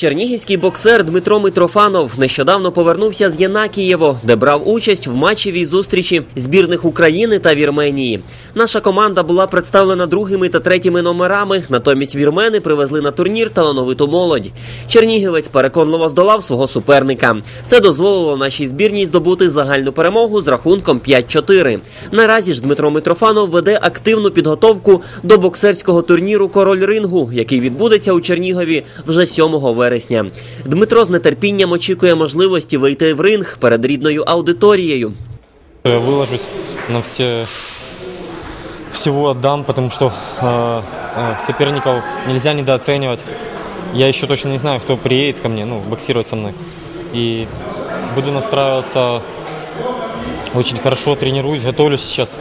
Чернігівський боксер Дмитро Митрофанов нещодавно повернувся з Єнакієво, де брав участь в матчевій зустрічі збірних України та Вірменії. Наша команда була представлена другими та третіми номерами. Натомість вірмени привезли на турнір талановиту молодь. Чернігівець переконливо здолав свого суперника. Це дозволило нашій збірній здобути загальну перемогу з рахунком 5-4. Наразі ж Дмитро Митрофанов веде активну підготовку до боксерського турніру Король рингу, який відбудеться у Чернігові вже 7 вересня Дмитро з нетерпінням очікує можливості вийти в ринг перед рідною аудиторією. Я выложусь на все, всего отдам, потому что э, э, соперников нельзя недооценивать. Я еще точно не знаю, кто приедет ко мне, ну, боксировать со мной. И буду настраиваться очень хорошо, тренируюсь, готовлюсь сейчас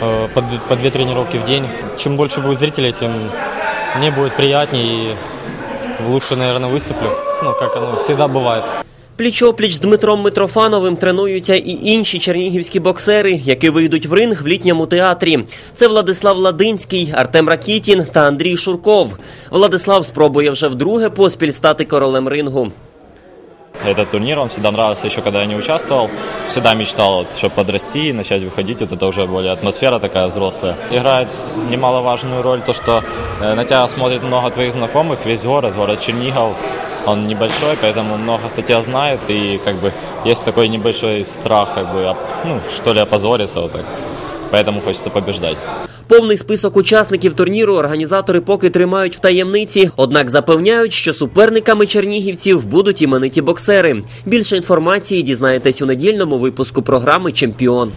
э, по, д- по две тренировки в день. Чем больше будет зрителей, тем мне будет приятнее и лучше, наверное, выступлю. Ну, как оно всегда бывает. Пліч-опліч з Дмитром Митрофановим тренуються і інші чернігівські боксери, які вийдуть в ринг в літньому театрі. Це Владислав Ладинський, Артем Ракітін та Андрій Шурков. Владислав спробує вже вдруге поспіль стати королем рингу. Этот турнир, он всегда нравился еще когда я не участвовал. Всегда мечтал, чтобы подрасти и начать выходить. Вот это уже более атмосфера такая взрослая. Играет немаловажную роль то, что э, на тебя смотрит много твоих знакомых, весь город, город Чернигов. Он небольшой, поэтому много кто тебя знает, и как бы есть такой небольшой страх, как бы, ну, что ли, опозориться вот так. Поэтому хочется побеждать. Повний список учасників турніру організатори поки тримають в таємниці, однак запевняють, що суперниками чернігівців будуть імениті боксери. Більше інформації дізнаєтесь у недільному випуску програми Чемпіон.